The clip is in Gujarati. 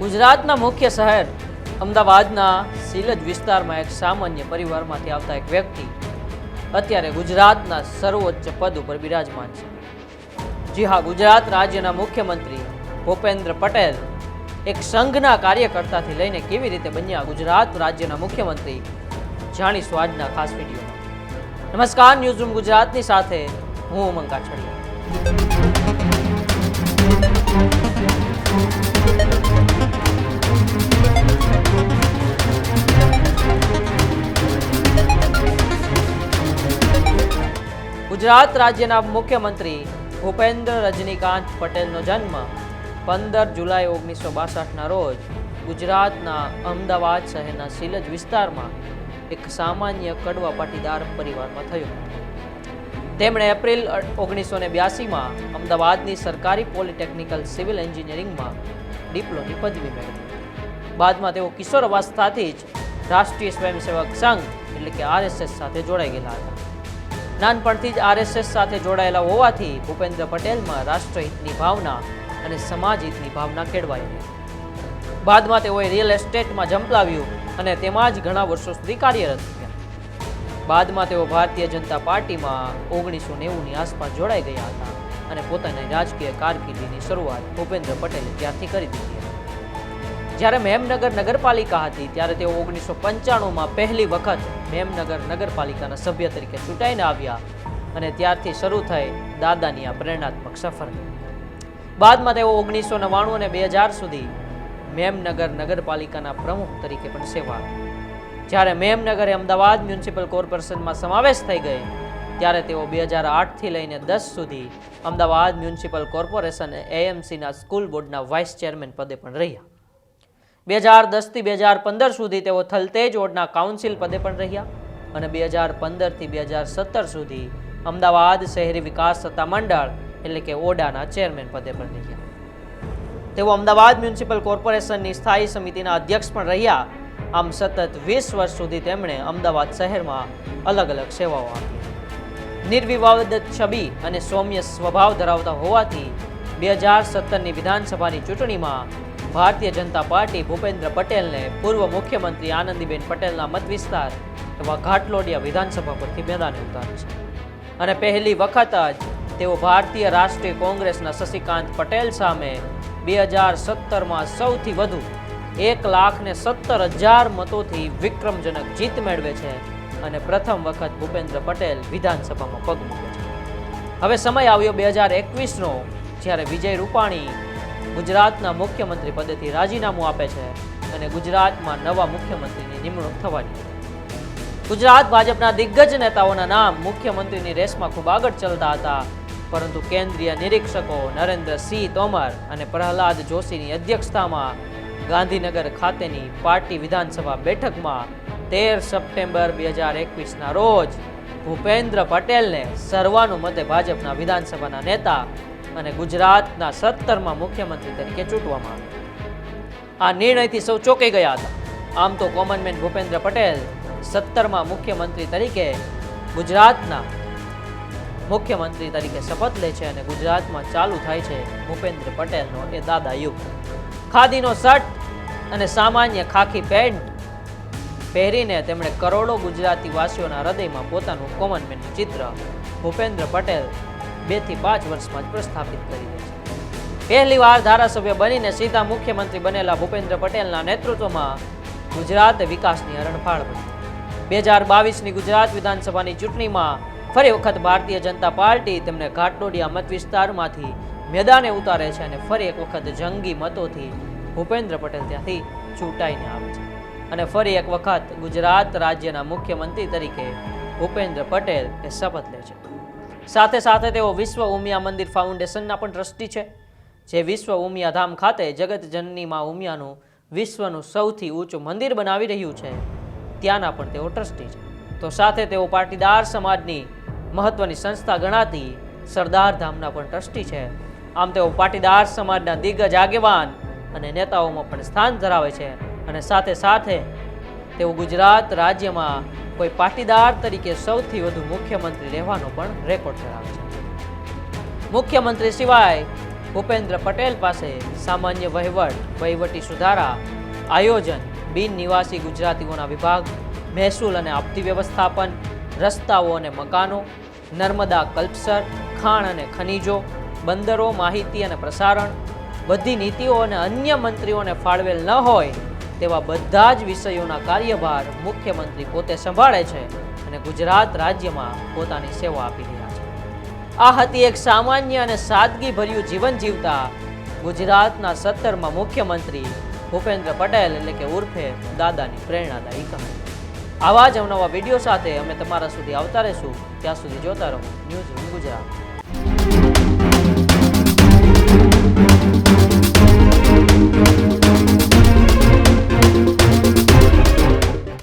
ગુજરાતના મુખ્ય શહેર અમદાવાદના સિલજ વિસ્તારમાં એક સામાન્ય પરિવારમાંથી આવતા એક વ્યક્તિ અત્યારે ગુજરાતના સર્વોચ્ચ પદ ઉપર બિરાજમાન છે. જી હા, ગુજરાત રાજ્યના મુખ્યમંત્રી ભૂપેન્દ્ર પટેલ એક સંઘના કાર્યકર્તાથી લઈને કેવી રીતે બન્યા ગુજરાત રાજ્યના મુખ્યમંત્રી જાણીશું આજના ખાસ વિડીયોમાં. નમસ્કાર ન્યૂઝ રૂમ ગુજરાતની સાથે હું ઉમંગ કાછડિયા. ગુજરાત રાજ્યના મુખ્યમંત્રી ભૂપેન્દ્ર રજનીકાંત પટેલનો જન્મ પંદર જુલાઈ ઓગણીસો બાસઠના રોજ ગુજરાતના અમદાવાદ શહેરના સિલજ વિસ્તારમાં એક સામાન્ય કડવા પાટીદાર પરિવારમાં થયો તેમણે એપ્રિલ ઓગણીસો ને બ્યાસીમાં અમદાવાદની સરકારી પોલિટેકનિકલ સિવિલ એન્જિનિયરિંગમાં ડિપ્લોની પદવી મેળવી. બાદમાં તેઓ કિશોર અવસ્થાથી જ રાષ્ટ્રીય સ્વયંસેવક સંઘ એટલે કે આરએસએસ સાથે જોડાઈ ગયેલા હતા. નાનપણથી જ આરએસએસ સાથે જોડાયેલા હોવાથી ભૂપેન્દ્ર પટેલમાં રાષ્ટ્રહિતની ભાવના અને સમાજ હિતની ભાવના કેળવાઈ બાદમાં તેઓએ રિયલ એસ્ટેટમાં ઝંપલાવ્યું અને તેમાં જ ઘણા વર્ષો સુધી કાર્યરત થયા બાદમાં તેઓ ભારતીય જનતા પાર્ટીમાં ઓગણીસો નેવુંની આસપાસ જોડાઈ ગયા હતા અને પોતાની રાજકીય કારકિર્દીની શરૂઆત ભૂપેન્દ્ર પટેલે ત્યારથી કરી દીધી જ્યારે મેમનગર નગરપાલિકા હતી, ત્યારે તેઓ ઓગણીસો પંચાણુંમાં પહેલી વખત મેમનગર નગરપાલિકાના સભ્ય તરીકે ચૂંટાઈને આવ્યા અને ત્યારથી શરૂ થઈ દાદાની આ પ્રેરણાત્મક સફર બાદમાં તેઓ ઓગણીસો નવ્વાણું અને બે હજાર સુધી મેમનગર નગરપાલિકાના પ્રમુખ તરીકે પણ સેવા જ્યારે મેમનગરે અમદાવાદ મ્યુનિસિપલ કોર્પોરેશનમાં સમાવેશ થઈ ગઈ, ત્યારે તેઓ બે હજાર આઠથી લઈને દસ સુધી અમદાવાદ મ્યુનિસિપલ કોર્પોરેશન એએમસીના સ્કૂલ બોર્ડના વાઇસ ચેરમેન પદે પણ રહ્યા. બે હજાર દસથી બે હજાર પંદર સુધી તેઓ થલતેજ વોર્ડના કાઉન્સિલ પદે પણ રહ્યા અને બે હજાર પંદરથી બે હજાર સત્તર સુધી અમદાવાદ શહેરી વિકાસ સત્તા મંડળ એટલે કે ઓડાના ચેરમેન પદે પણ રહ્યા. તેઓ અમદાવાદ મ્યુનિસિપલ કોર્પોરેશનની સ્થાયી સમિતિના અધ્યક્ષ પણ રહ્યા. આમ સતત વીસ વર્ષ સુધી તેમણે અમદાવાદ શહેરમાં અલગ અલગ સેવાઓ આપી. નિર્વિવાદ છબી અને સૌમ્ય સ્વભાવ ધરાવતા હોવાથી બે હજાર સત્તરની વિધાનસભાની ચૂંટણીમાં ભારતીય જનતા પાર્ટી ભૂપેન્દ્ર પટેલને પૂર્વ મુખ્યમંત્રી આનંદીબેન પટેલના મત વિસ્તાર એવા ઘાટલોડિયા વિધાનસભા પરથી મેદાને ઉતારે છે. અને પહેલી વખત જ તેઓ ભારતીય રાષ્ટ્રીય કોંગ્રેસના શશિકાંત પટેલ સામે બે હજાર સત્તરમાં સૌથી વધુ એક લાખ ને સત્તર હજાર મતોથી વિક્રમજનક જીત મેળવે છે અને પ્રથમ વખત ભૂપેન્દ્ર પટેલ વિધાનસભામાં પગ મૂકે છે. હવે સમય આવ્યો બે હજાર એકવીસનો, જ્યારે વિજય રૂપાણી ગુજરાતના મુખ્યમંત્રી પદેથી રાજીનામું આપે છે અને ગુજરાતમાં નવા મુખ્યમંત્રીની નિમણૂક થવાની ગુજરાત ભાજપના દિગ્ગજ નેતાઓના નામ મુખ્યમંત્રીની રેસમાં ખૂબ આગળ ચાલતા હતા, પરંતુ કેન્દ્રીય નિરીક્ષકો નરેન્દ્રસિંહ તોમર અને પ્રહલાદ જોશીની અધ્યક્ષતામાં ગાંધીનગર ખાતેની પાર્ટી વિધાનસભા બેઠકમાં તેર સપ્ટેમ્બર બે હજાર એકવીસના રોજ ભૂપેન્દ્ર પટેલને સર્વાનુમતે ભાજપના વિધાનસભાના નેતા અને ગુજરાતના સત્તરમાં મુખ્યમંત્રી તરીકે ચૂંટવામાં આવ્યા. આ નિર્ણયથી સૌ ચોંકી ગયા હતા. આમ તો કોમનમેન ભૂપેન્દ્ર પટેલ સત્તરમાં મુખ્યમંત્રી તરીકે ગુજરાતના મુખ્યમંત્રી તરીકે શપથ લે છે અને ગુજરાતમાં ચાલુ થાય છે ભૂપેન્દ્ર પટેલનો એ દાદા યુગ ખાદીનો શર્ટ અને સામાન્ય ખાખી પેન્ટ પહેરીને તેમણે કરોડો ગુજરાતી વાસીઓના હૃદયમાં પોતાનું કોમનમેન ચિત્ર ભૂપેન્દ્ર પટેલ બેથી પાંચ વર્ષમાં જ પ્રસ્થાપિત કરી દે છે. પહેલી વાર ધારાસભ્ય બનીને સીધા મુખ્યમંત્રી બનેલા ભૂપેન્દ્ર પટેલના નેતૃત્વમાં ગુજરાત વિકાસની હરણફાળ બની. બે હજાર બાવીસની ગુજરાત વિધાનસભાની ચૂંટણીમાં ફરી વખત ભારતીય જનતા પાર્ટી તેમને ઘાટલોડિયા મત વિસ્તારમાંથી મેદાને ઉતારે છે અને ફરી એક વખત જંગી મતોથી ભૂપેન્દ્ર પટેલ ત્યાંથી ચૂંટાઈને આવે છે. અને ફરી એક વખત ગુજરાત રાજ્યના મુખ્યમંત્રી તરીકે ભૂપેન્દ્ર પટેલ એ શપથ લે છે. સાથે સાથે તેઓ વિશ્વ ઉમિયા મંદિર ફાઉન્ડેશનના પણ ટ્રસ્ટી છે, જે વિશ્વ ઉમિયા ધામ ખાતે જગતજનની માં ઉમિયાનું વિશ્વનું સૌથી ઊંચું મંદિર બનાવી રહ્યું છે. ત્યાંના પણ તેઓ ટ્રસ્ટી છે. તો સાથે તેઓ પાટીદાર સમાજની મહત્વની સંસ્થા ગણાતી સરદાર ધામના પણ ટ્રસ્ટી છે. આમ તેઓ પાટીદાર સમાજના દિગ્ગજ આગેવાન અને નેતાઓમાં પણ સ્થાન ધરાવે છે. અને સાથે સાથે તેઓ ગુજરાત રાજ્યમાં કોઈ પાટીદાર તરીકે સૌથી વધુ મુખ્યમંત્રી રહેવાનો પણ રેકોર્ડ ધરાવે છે. મુખ્યમંત્રી સિવાય ભૂપેન્દ્ર પટેલ પાસે સામાન્ય વહીવટ, વહીવટી સુધારા, આયોજન, બિન નિવાસી ગુજરાતીઓના વિભાગ, મહેસૂલ અને આપતી વ્યવસ્થાપન, રસ્તાઓ અને મકાનો, નર્મદા કલ્પસર, ખાણ અને ખનીજો, બંદરો, માહિતી અને પ્રસારણ, બધી નીતિઓ અને અન્ય મંત્રીઓને ફાળવેલ ન હોય તેવા બધા જ વિષયોના કાર્યભાર મુખ્યમંત્રી પોતે સંભાળે છે અને ગુજરાત રાજ્યમાં પોતાની સેવા આપી રહ્યા છે. આ હતી એક સામાન્ય અને સાદગીભર્યું જીવન જીવતા ગુજરાતના સત્તરમાં મુખ્યમંત્રી ભૂપેન્દ્ર પટેલ એટલે કે ઉર્ફે દાદાની પ્રેરણાદાયી કહાની. આવા જ અવનવા વીડિયો સાથે અમે તમારા સુધી આવતા રહીશું. ત્યાં સુધી જોતા રહો. Newsroom Gujarat.